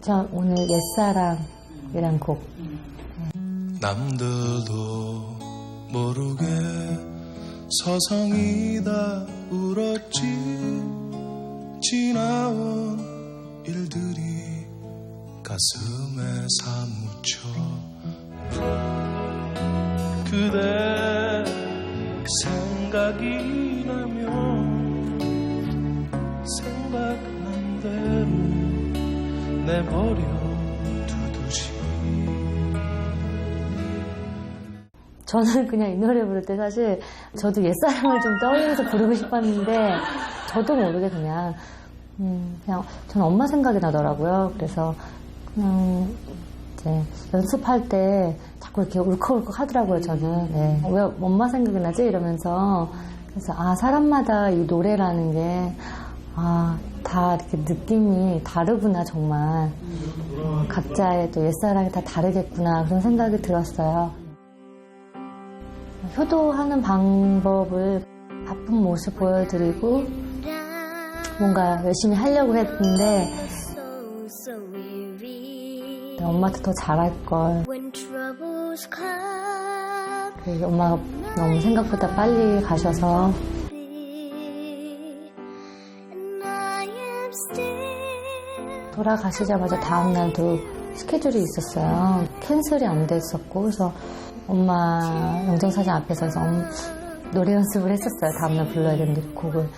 저 오늘 옛사랑이란 곡. 남들도 모르게 서성이다 울었지. 지나온 일들이 가슴에 사무쳐 그대 생각이 내버려 두듯이 저는 그냥 이 노래 부를 때 사실 저도 옛사랑을 좀 떠올리면서 부르고 싶었는데 저도 모르게 그냥 음, 그냥 저는 엄마 생각이 나더라고요. 그래서 그냥 이제 연습할 때 자꾸 이렇게 울컥울컥 하더라고요. 저는 네. 왜 엄마 생각이 나지 이러면서 그래서 아 사람마다 이 노래라는 게 아, 다 이렇게 느낌이 다르구나, 정말. 각자의 또 옛사랑이 다 다르겠구나, 그런 생각이 들었어요. 효도하는 방법을 바쁜 모습 보여드리고 뭔가 열심히 하려고 했는데 엄마한테 더 troubles come 그 엄마가 너무 생각보다 빨리 가셔서 돌아가시자마자 다음날도 스케줄이 있었어요. 캔슬이 안돼 있었고, 그래서 엄마 영정사진 앞에서 엄- 노래 연습을 했었어요. 다음날 불러야 되는데 곡을.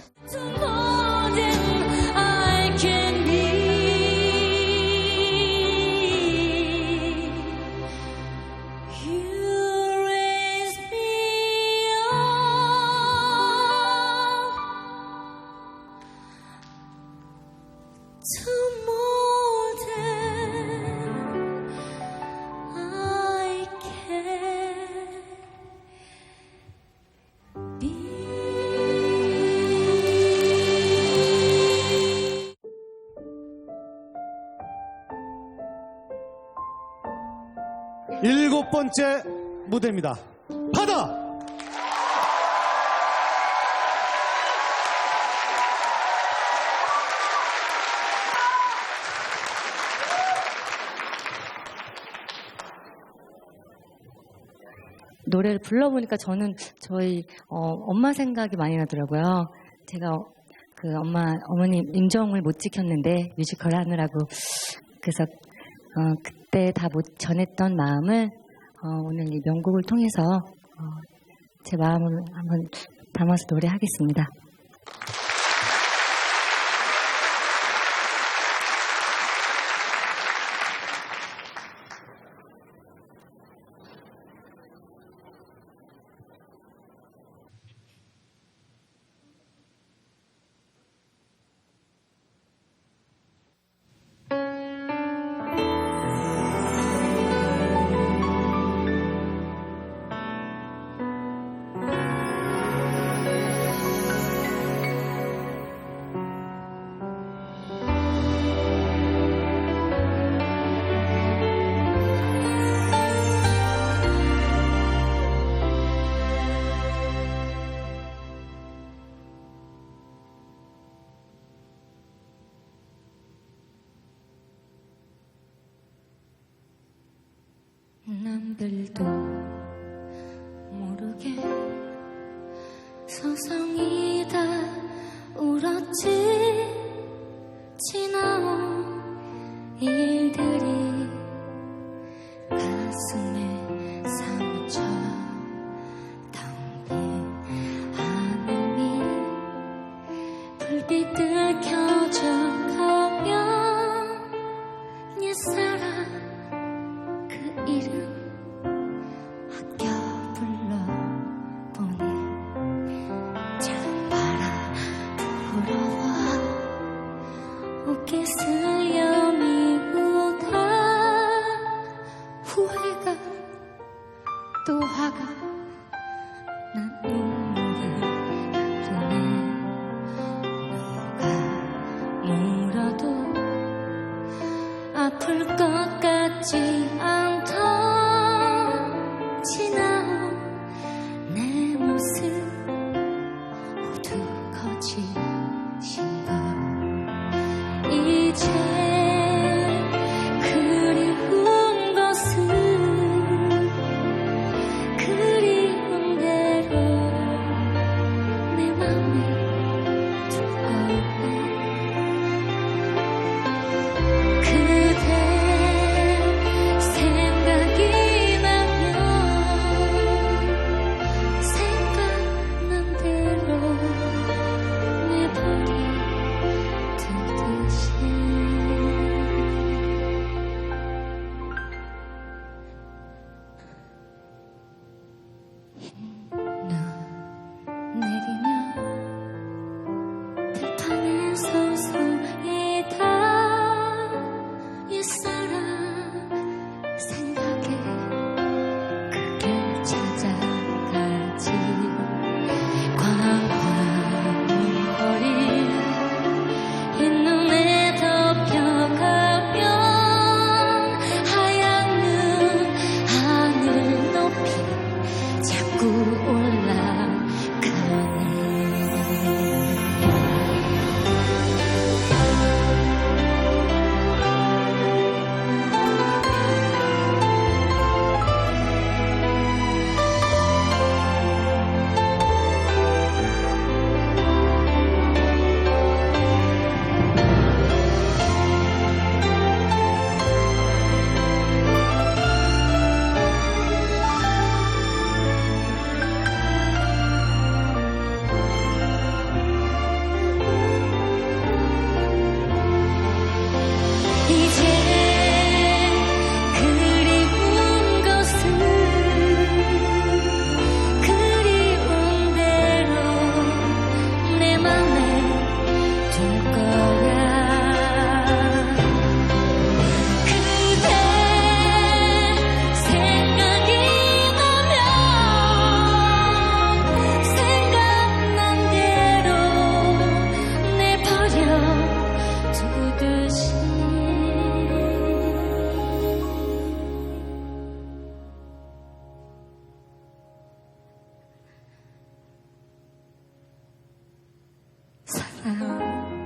일곱 번째 무대입니다. 바다! 노래를 불러보니까 저는 저희 어, 엄마 생각이 많이 나더라고요. 제가 어, 그 엄마 어머님 임종을 못 지켰는데 뮤지컬 하느라고 그래서 어, 그 때 다 못 전했던 마음을 어, 오늘 이 명곡을 통해서 어, 제 마음을 한번 담아서 노래하겠습니다. 남들도 모르게 서성이 거짓인 걸이 사랑이란데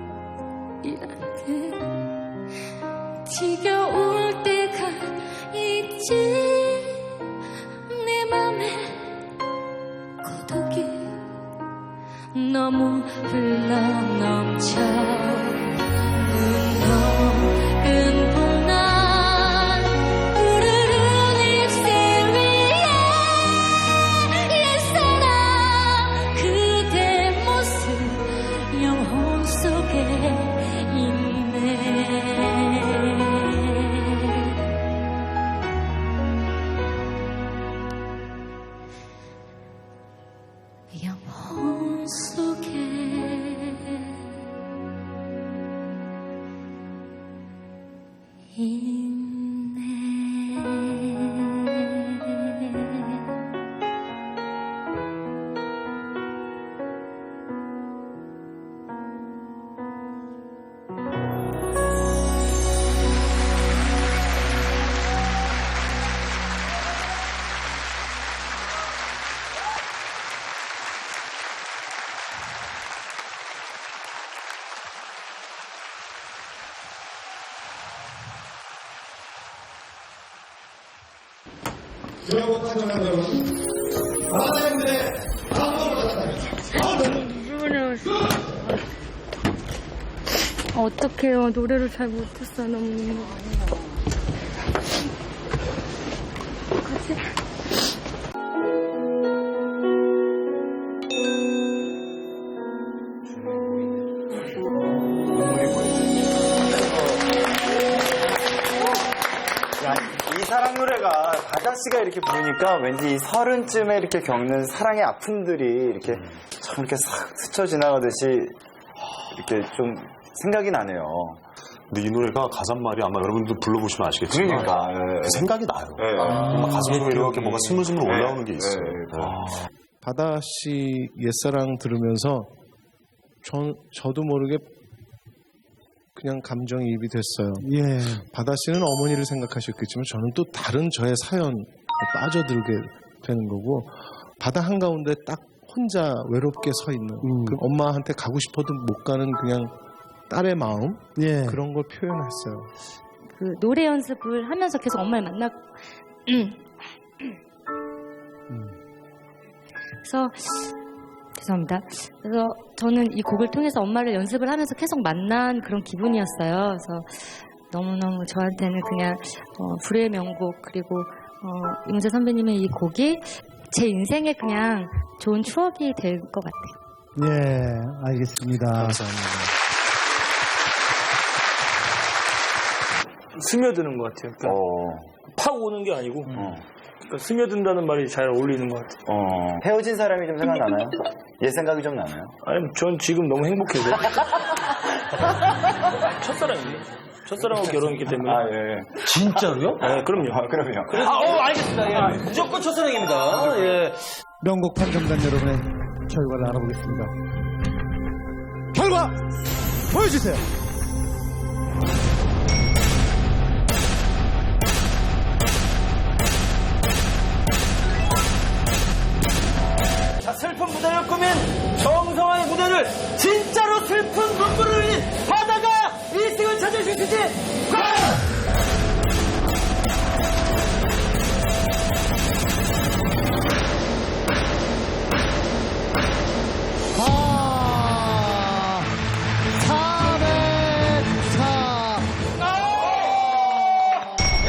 지겨울 때가 있지. 내 맘에 고독이 너무 흘러넘 있 어떡해요. 노래를 잘 못했어요. 너무. 야, 씨가 이렇게 부르니까 왠지 이 서른쯤에 이렇게 겪는 사랑의 아픔들이 이렇게 참 이렇게 싹 스쳐 지나가듯이 이렇게 좀 생각이 나네요. 근데 이 노래가 가사말이 아마 여러분들 불러보시면 아시겠지만 그러니까, 예, 예. 생각이 나요. 예. 아마 가슴으로 이렇게 뭔가 스물스물 올라오는 게 있어요. 예, 예. 네. 바다 씨 옛사랑 들으면서 전, 저도 모르게 그냥 감정이입이 됐어요. 예. 바다 씨는 어머니를 생각하셨겠지만 저는 또 다른 저의 사연에 빠져들게 되는 거고 바다 한가운데 딱 혼자 외롭게 서 있는 그 엄마한테 가고 싶어도 못 가는 그냥 딸의 마음 그런 걸 표현했어요. 그 노래 연습을 하면서 계속 엄마를 만나. 그래서 죄송합니다. 그래서 저는 이 곡을 통해서 엄마를 연습을 하면서 계속 만난 그런 기분이었어요. 그래서 너무너무 저한테는 그냥 어, 불후의 명곡 그리고 어, 임재 선배님의 이 곡이 제 인생에 그냥 좋은 추억이 될 것 같아요. 예, 알겠습니다. 감사합니다. 스며드는 것 같아요. 그러니까 어, 팍 오는 게 아니고 어, 그러니까 스며든다는 말이 잘 어울리는 것 같아요. 어. 헤어진 사람이 좀 생각나나요? 옛 생각이 좀 나나요? 아니, 전 지금 너무 행복해요. 첫사랑이에요. 첫사랑하고 결혼했기 때문에. 아, 예. 진짜로요? 네, 그럼요. 아, 그럼요. 아, 어, 알겠습니다. 예. 무조건 첫사랑입니다. 예. 명곡 판정단 여러분의 결과를 알아보겠습니다. 결과 보여주세요. 꾸민 정성화의 무대를 진짜로 슬픈 눈물을 흘린 바다가 1등을 차지할 수 있을지 과연! 아, 404.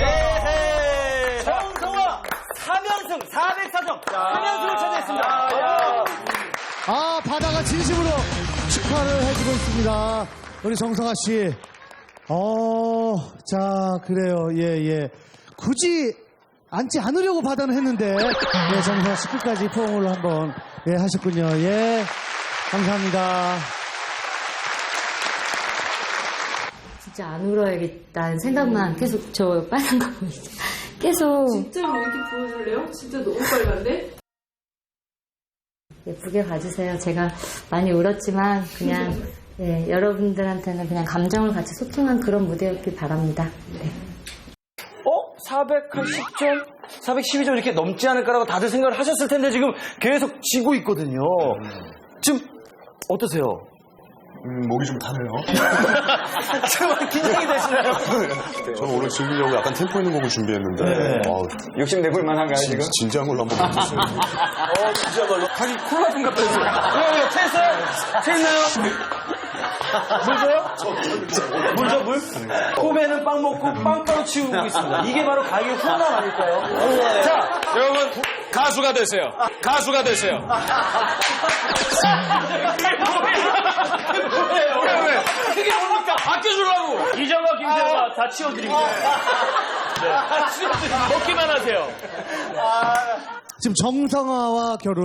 에헤이. 정성화 3연승 404점 3연승을 차지했습니다. 아, 바다가 진심으로 축하를 해주고 있습니다. 우리 정성아 씨. 어, 자, 그래요. 예, 예. 굳이 앉지 않으려고 바다는 했는데, 예, 정성아 씨 끝까지 포옹을 한번, 예, 하셨군요. 예. 감사합니다. 진짜 안 울어야겠다는 생각만 계속 저 빨간 거 보이죠? 계속 진짜로 이렇게 보여줄래요? 진짜 너무 빨간데? 예쁘게 봐주세요. 제가 많이 울었지만 그냥 예, 여러분들한테는 그냥 감정을 같이 소통한 그런 무대였길 바랍니다. 네. 어? 480점? 412점 이렇게 넘지 않을까라고 다들 생각을 하셨을 텐데 지금 계속 지고 있거든요. 지금 어떠세요? 음, 목이 좀 타네요. 지금 긴장이 되시나요? 저는 오늘 즐기려고 약간 템포 있는 곡을 준비했는데, 아우, 욕심 내볼 만 한가요, 진, 지금? 진지한 걸로 한번 해주세요. 어, 진짜말로. 가기 콜라 좀 갖다 주세요. 왜, 왜, 채했어요? 채했나요? 물 줘요? 물 줘, 물? 코베는 빵 먹고 빵가루 치우고 있습니다. 이게 바로 가요의 훈남 아닐까요? 자, 여러분 가수가 되세요. 가수가 되세요. 왜, 왜? 그게 뭡니까? 아껴주려고! 이정과 김세호가 다 치워드립니다. 네, 다 치워드립니다. 먹기만 하세요. 지금 정성아와 결혼.